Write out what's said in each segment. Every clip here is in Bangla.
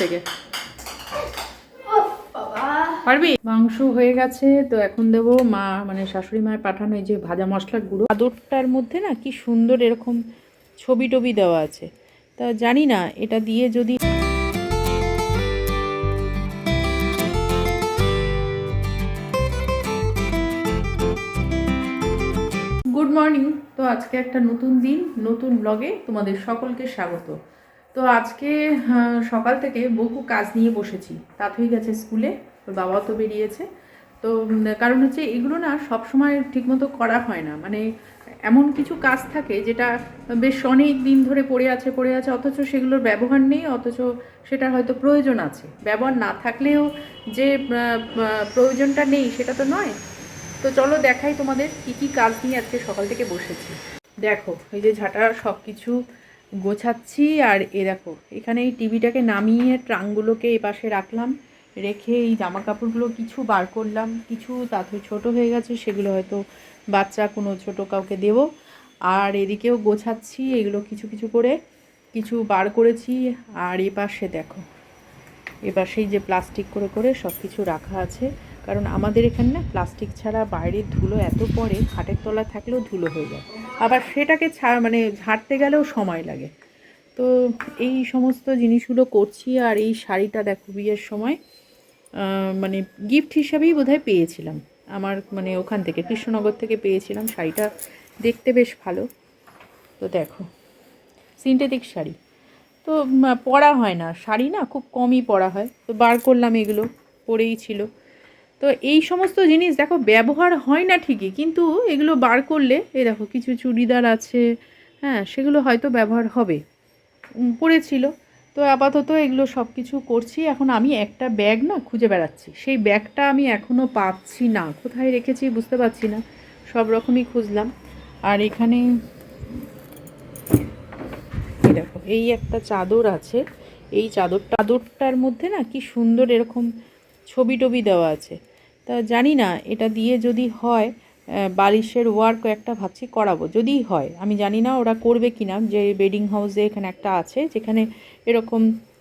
থেকে। পারবি? মাংস হয়ে গেছে তো এখন দেবো মা মানে শাশুড়ি মায়ের পাঠানো এই যে ভাজা মশলার গুঁড়ো। আদরটার মধ্যে না কি সুন্দর এরকম ছবি টবি দেওয়া আছে। তা জানি না এটা দিয়ে যদি গুড মর্নিং তো আজকে একটা নতুন দিন নতুন ব্লগে তোমাদের সকলকে স্বাগত। তো আজকে সকাল থেকে বহু কাজ নিয়ে বসেছি। তাতেই গেছে স্কুলে ওর বাবাও তো বেরিয়েছে। তো কারণ হচ্ছে এগুলো না সব সময় ঠিকমতো করা হয় না। মানে এমন কিছু কাজ থাকে যেটা বেশ অনেক দিন ধরে পড়ে আছে পড়ে আছে, অথচ সেগুলোর ব্যবহার নেই, অথচ সেটা হয়তো প্রয়োজন আছে। ব্যবহার না থাকলেও যে প্রয়োজনটা নেই সেটা তো নয়। তো চলো দেখাই তোমাদের কি কি কাজ নিয়ে আজকে সকাল থেকে বসেছি। দেখো, এই যে ঝাঁটা সব কিছু গোছাচ্ছি আর এ দেখো, এখানে এই টিভিটাকে নামিয়ে ট্রাঙ্কগুলোকে এই পাশে রাখলাম, রেখে এই জামা কাপড়গুলো কিছু বার করলাম, কিছু তাতে ছোট হয়ে গেছে, সেগুলো হয়তো বাচ্চা কোনো ছোট কাউকে দেবো। আর এদিকেও গোছাচ্ছি, এগুলো কিছু কিছু করে কিছু বার করেছি, আর এ পাশে দেখো সেই যে প্লাস্টিক করে করে সব কিছু রাখা আছে, কারণ আমাদের এখানে না প্লাস্টিক ছাড়া বাইরের ধুলো এত পরে খাটের তলা থাকলেও ধুলো হয়ে যায়। আবার সেটাকে ছা মানে ঝাড়তে গেলেও সময় লাগে। তো এই সমস্ত জিনিসগুলো করছি আর এই শাড়িটা দেখো বিয়ের সময় মানে গিফট হিসাবেই বোধহয় পেয়েছিলাম। আমার মানে ওখান থেকে, কৃষ্ণনগর থেকে পেয়েছিলাম শাড়িটা। দেখতে বেশ ভালো। তো দেখো সিনথেটিক শাড়ি। তো পরা হয় না। শাড়ি না খুব কমই পরা হয়। তো বার করলাম এগুলো, পরেই ছিল। তো এই সমস্ত জিনিস দেখো, ব্যবহার হয় না ঠিকই, কিন্তু এগুলো বার করলে, এই দেখো কিছু চুড়িদার আছে হ্যাঁ সেগুলো হয়তো ব্যবহার হবে পড়েছিল। তো আপাতত এগুলো সব কিছু করছি, এখন আমি একটা ব্যাগ না খুঁজে বেড়াচ্ছি, সেই ব্যাগটা আমি এখনও পাচ্ছি না, কোথায় রেখেছি বুঝতে পারছি না, সব রকমই খুঁজলাম, আর এখানে দেখো, এই একটা চাদর আছে, এই চাদর চাদরটার মধ্যে না কি সুন্দর এরকম ছবি টবি দেওয়া আছে তা জানি না, এটা দিয়ে যদি হয় বালিশের ওয়ার্ক একটা ভাবছি করাবো। যদি হয়, আমি জানি না ওরা করবে কি না যে বেডিং হাউসে এখানে একটা আছে, যেখানে এরকম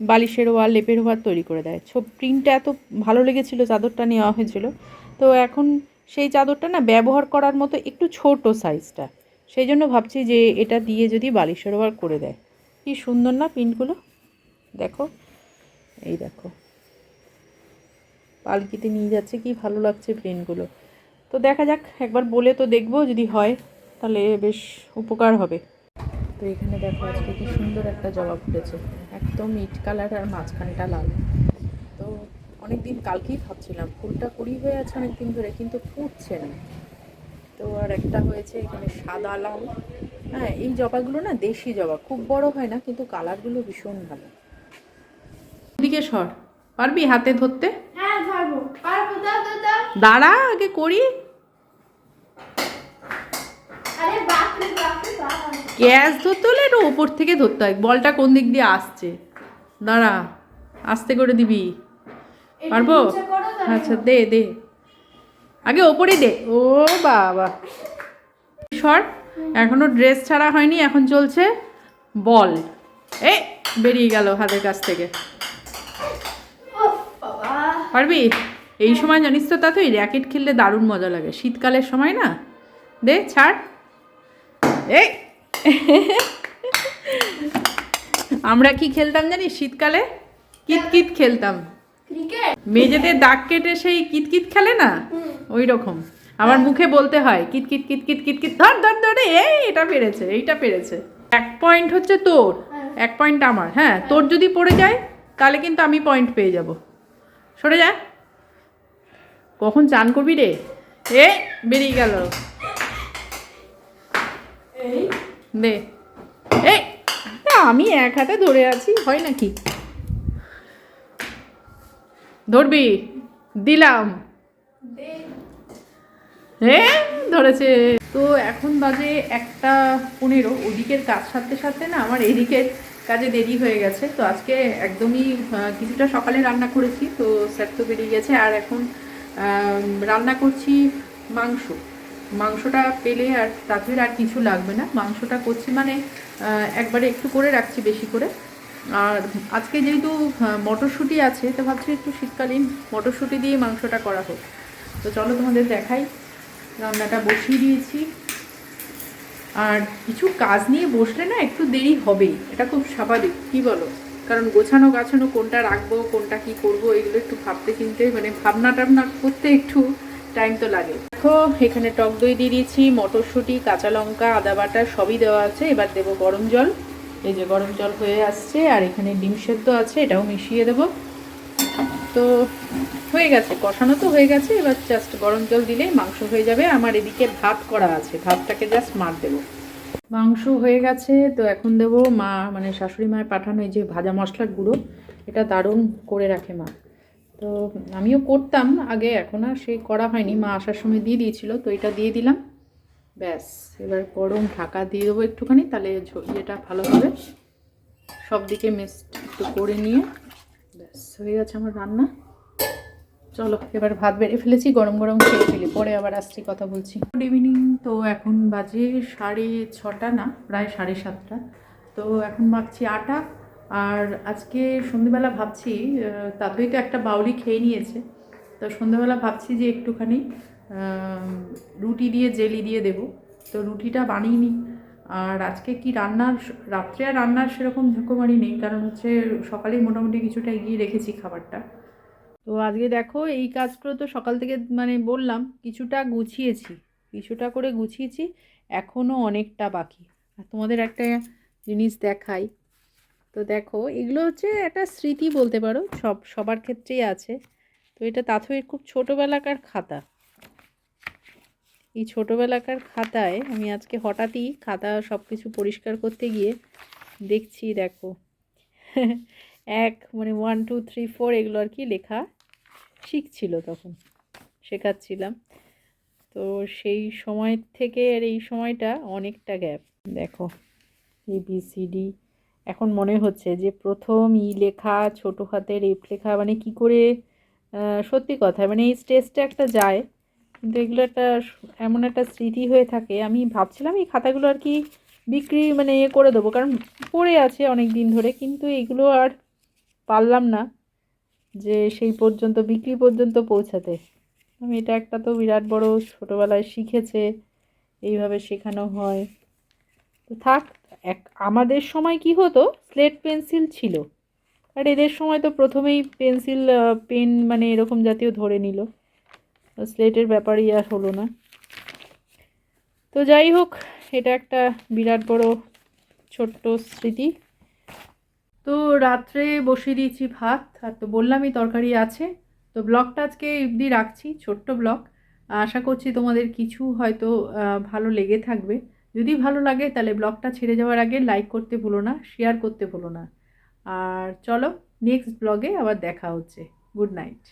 বালিশের ওয়ার লেপের ওয়ার তৈরি করে দেয়। ছো প্রিন্টটা এত ভালো লেগেছিলো, চাদরটা নেওয়া হয়েছিল। তো এখন সেই চাদরটা না ব্যবহার করার মতো একটু ছোট সাইজটা সেই জন্য ভাবছি যে এটা দিয়ে যদি বালিশের ওয়ার করে দেয়। কি সুন্দর না প্রিন্টগুলো দেখো, এই দেখো। পালকিতে নিয়ে যাচ্ছে, কি ভালো লাগছে প্রিন্টগুলো তো দেখা যাক, একবার বলে তো দেখব, যদি হয়, তাহলে বেশ উপকার হবে। তো এখানে দেখো আজকে কি সুন্দর একটা জবা ফুটেছে। একদম ইট কালার আর মাঝখানটা লাল। তো অনেক দিন কালকেই ভাবছিলাম, ফুলটা কুড়ি হয়ে আছে অনেক দিন ধরে, কিন্তু ফুটছে না। তো আর একটা হয়েছে এখানে সাদা লাল। হ্যাঁ এই জবাগুলো না দেশি জবা, খুব বড় হয় না, কিন্তু কালারগুলো ভীষণ ভালো। এদিকে সর, পারবি হাতে ধরতে হ্যাঁ পারব পারব দাও দাও দাও দাঁড়া আগে করি। গ্যাস ধরতে হলে একটু ওপর থেকে ধরতে হয়। বলটা কোন দিক দিয়ে আসছে? দাঁড়া আস্তে করে দিবি। পারব? আচ্ছা দে দে। আগে ওপরে দে। ও বাবা। সর এখনও ড্রেস ছাড়া হয়নি এখন চলছে বল। এ বেরিয়ে গেল হাতের কাছ থেকে। পারবি? এই সময় জানিস তো তা তুই র্যাকেট খেললে দারুণ মজা লাগে। শীতকালের সময় না? দে ছাড়। এই। আমরা কি খেলতাম জানিস শীতকালে? কিতকিত খেলতাম। মেঝেতে দাগ কেটে সেই কিতকিত খেলে না? ওই রকম আমার মুখে বলতে হয় কিতকিত কিতকিত কিতকিত। ধর ধর ধরে এই এটা পেরেছে এইটা পেরেছে। এক পয়েন্ট হচ্ছে তোর এক পয়েন্ট আমার হ্যাঁ? তোর যদি পড়ে যায় তাহলে কিন্তু আমি পয়েন্ট পেয়ে যাব। সরে যা। কখন চান করবি রে? এ বেরিয়ে গেল। দে। এই আমি এক হাতে ধরে আছি হয় নাকি? ধরবি? দিলাম। হ্যাঁ ধরেছে। তো এখন বাজে একটা পনেরো ওদিকের কাজ সারতে সারতে না আমার এদিকের কাজে দেরি হয়ে গেছে। তো আজকে একদমই কিছুটা সকালে রান্না করেছি তো স্যার তো বেরিয়ে গেছে। আর এখন রান্না করছি মাংস। মাংসটা পেলে আর তাদের আর কিছু লাগবে না। মাংসটা করছি মানে একবারে একটু করে রাখছি বেশি করে। আর আজকে যেহেতু মটরশুঁটি আছে, তো ভাবছি একটু শীতকালীন মটরশুঁটি দিয়ে মাংসটা করা হোক। তো চলো তোমাদের দেখাই। রান্নাটা বসিয়ে দিয়েছি। আর কিছু কাজ নিয়ে বসলে না একটু দেরি হবেই। এটা খুব স্বাভাবিক, কি বলো? কারণ গোছানো গাছানো কোনটা রাখব, কোনটা কি করব, এগুলো একটু ভাবতে চিনতে মানে ভাবনা টাবনা করতে একটু টাইম তো লাগে। দেখো, এখানে টক দই দিয়ে দিয়েছি, মটরশুঁটি, কাঁচা লঙ্কা, আদা বাটা সবই দেওয়া আছে। এবার দেবো গরম জল। এই যে গরম জল হয়ে আসছে, আর এখানে ডিম সেদ্ধ আছে, এটাও মিশিয়ে দেবো। তো হয়ে গেছে, কষানো তো হয়ে গেছে, এবার জাস্ট গরম জল দিলেই মাংস হয়ে যাবে। আমার এদিকে ভাত করা আছে, ভাতটাকে জাস্ট মার দেবো। মাংস হয়ে গেছে, তো এখন দেবো মা মানে শাশুড়ি মায়ের পাঠানো এই যে ভাজা মশলার গুঁড়ো, এটা দারুণ করে রাখে মা। তো আমিও করতাম, আগে এখন আর সেই করা হয়নি, মা আসার সময় দিয়ে দিয়েছিল, তো এটা দিয়ে দিলাম। ব্যাস, এবার গরম ঢাকা দিয়ে দেবো একটুখানি, তাহলে ইয়েটা ভালো হবে। সব দিকে মিক্সড একটু করে নিয়ে, ব্যাস, হয়ে গেছে আমার রান্না। চলো, এবার ভাত বেড়ে ফেলেছি, গরম গরম খেয়ে ফেলি, পরে আবার আসছি, কথা বলছি। গুড ইভিনিং তো এখন বাজে সাড়ে ছটা না, প্রায় সাড়ে সাতটা। তো এখন মাখছি আটা, আর আজকে সন্ধেবেলা ভাবছি তাতেই তো একটা বাউলি খেয়ে নিয়েছে। তো সন্ধেবেলা ভাবছি যে একটুখানি রুটি দিয়ে জেলি দিয়ে দেবো। তো রুটিটা বানিয়ে নিই। আর আজকে কি রান্নার, রাত্রে আর রান্নার সেরকম ঝুঁকোমারি নেই, কারণ হচ্ছে সকালেই মোটামুটি কিছুটা এগিয়ে রেখেছি খাবারটা। তো আজকে দেখো এই কাজগুলো তো সকাল থেকে মানে বললাম, কিছুটা গুছিয়েছি, কিছুটা করে গুছিয়েছি এখনও অনেকটা বাকি। আর তোমাদের একটা জিনিস দেখাই। তো দেখো, এগুলো হচ্ছে একটা স্মৃতি বলতে পারো, সব, সবার ক্ষেত্রেই আছে। তো এটা তাথইয়ের খুব ছোটোবেলাকার খাতা। এই ছোটোবেলাকার খাতায় আমি আজকে হঠাৎই খাতা সব কিছু পরিষ্কার করতে গিয়ে দেখছি, দেখো। এক মানে ওয়ান টু থ্রি ফোর এগুলো আর কি লেখা। শিখছিল তখন, শেখাচ্ছিলাম। তো সেই সময় থেকে আর এই সময়টা অনেকটা গ্যাপ দেখো এ বি সি ডি এখন মনে হচ্ছে যে প্রথম ই লেখা, ছোটো হাতের এফ লেখা মানে কি করে সত্যি কথা মানে এই স্টেজটা একটা যায়, কিন্তু এগুলো একটা এমন একটা স্মৃতি হয়ে থাকে। আমি ভাবছিলাম এই খাতাগুলো আর কি বিক্রি মানে ইয়ে করে দেবো, কারণ পড়ে আছে অনেক দিন ধরে, কিন্তু এগুলো আর পারলাম না। যে সেই পর্যন্ত, বিক্রি পর্যন্ত পৌঁছাতে। আমি এটা একটা তো বিরাট বড় ছোটোবেলায় শিখেছে, এইভাবে শেখানো হয়। তো থাক, এক, আমাদের সময় কি হতো? স্লেট পেন্সিল ছিল। আর এদের সময় তো প্রথমেই পেন্সিল পেন মানে এরকম জাতীয় ধরে নিল। স্লেটের ব্যাপারই আর হলো না। তো যাই হোক, এটা একটা বিরাট বড় ছোট্ট স্মৃতি। তো রাত্রে বসিয়ে দিয়েছি ভাত, আর তো বললামই তরকারি আছে। তো ব্লগটা আজকে অবধি রাখছি, ছোট্ট ব্লগ। আশা করছি তোমাদের কিছু হয়তো ভালো লেগে থাকবে। যদি ভালো লাগে তাহলে ব্লগটা ছেড়ে যাওয়ার আগে লাইক করতে ভুলো না শেয়ার করতে ভুলো না। আর চলো নেক্সট ব্লগে আবার দেখা হচ্ছে। Good night